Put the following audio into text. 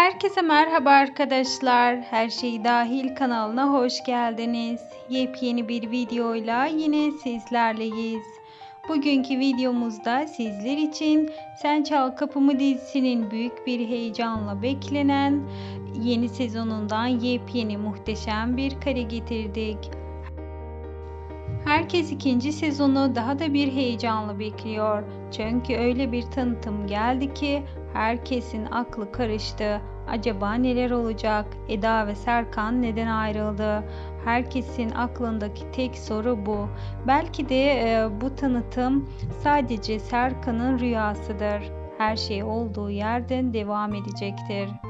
Herkese merhaba arkadaşlar. Her şey dahil kanalına hoş geldiniz. Yepyeni bir videoyla yine sizlerleyiz. Bugünkü videomuzda sizler için Sen Çal Kapımı dizisinin büyük bir heyecanla beklenen yeni sezonundan yepyeni muhteşem bir kare getirdik. Herkes ikinci sezonu daha da bir heyecanla bekliyor. Çünkü öyle bir tanıtım geldi ki herkesin aklı karıştı. Acaba neler olacak? Eda ve Serkan neden ayrıldı? Herkesin aklındaki tek soru bu. Belki de e, bu tanıtım sadece Serkan'ın rüyasıdır. Her şey olduğu yerden devam edecektir.